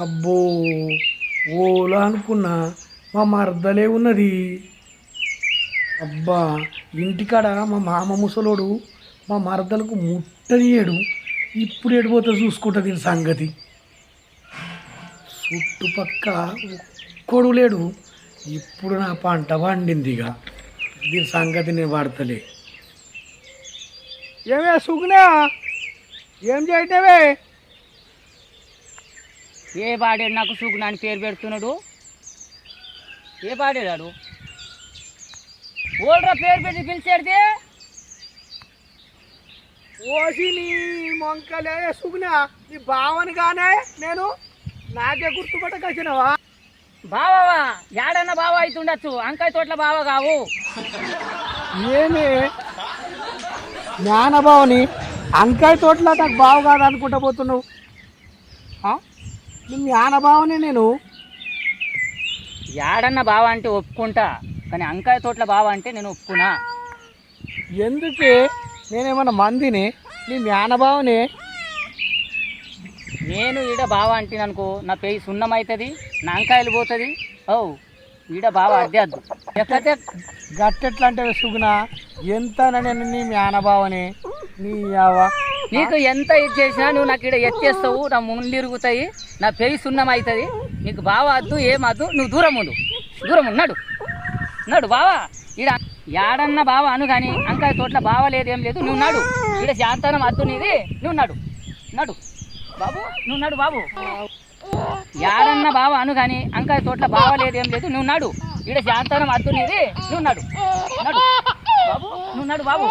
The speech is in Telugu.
అబ్బో ఓలా అనుకున్నా మా మర్దలే ఉన్నది. అబ్బా ఇంటికాడ మా మామ ముసలోడు మా మరదలకు ముట్టనియడు ఇప్పుడు ఎడిపోతే చూసుకుంటుంది దీని సంగతి. చుట్టుపక్క ఒక్కడు లేడు. ఇప్పుడు నా పంట పండింది ఇక. దీని సంగతి నేను వాడతలే. ఏమే సుగునా? ఏం చేయటవే ఏ పాడాడు నాకు సుగుణ అని పేరు పెడుతున్నాడు? ఏ పాడాడు ఓల్రా పేరు పెట్టి పిలిచాడితే? ఓసి నీ మొంకలే సుగునా నీ భావని గానే నేను నాకే గుర్తుపట్టకొచ్చినవా బావా యాడన్న బావ అవుతుండొచ్చు అంకాయ తోట్ల బావ కావు. ఏమి? జ్ఞానభావని అంకాయ తోటలో నాకు బావు కాదు అనుకుంటా పోతున్నావు జ్ఞానభావనే నేను. యాడన్న బావ అంటే ఒప్పుకుంటా కానీ అంకాయ తోట్ల బావ అంటే నేను ఒప్పుకున్నా. ఎందుకే? నేనేమన్నా మందిని? నీ జ్ఞానభావనే నేను ఈడ బావ అంటిననుకో అనుకో నా పేయి సున్నం అవుతుంది నా అంకాయలు పోతుంది. ఓ ఈడ బావ అద్దె అద్దు. ఎక్కతే గట్టెట్లా అంటే సుగుణ. ఎంత నేను నీ జ్ఞానభావనే నీ యావ. నీకు ఎంత ఇది చేసినా నువ్వు నాకు ఇక్కడ ఎత్తేస్తావు నా ముళ్ళు ఇరుగుతాయి నా పెయి సున్నం అవుతుంది. నీకు బావ వద్దు ఏమద్దు నువ్వు దూరం ఉండు. దూరం ఉన్నాడు నడు. బావా. ఈడ యాడన్న బావ అను కానీ అంకాయ తోటలో బావ లేదేం ఏం లేదు నువ్వు నాడు. ఈడ శాంతనం అద్దు నీది నువ్వు నడు. నాడు. బాబు నువ్వు నాడు బాబు. యాడన్న బావ అను కానీ అంకాయ తోట్ల బావ లేదు లేదు నువ్వు నాడు. ఈడ శాంతనం అద్దు నీది నువ్వు నడు. నాడు. బాబు నువ్వు నాడు బాబు.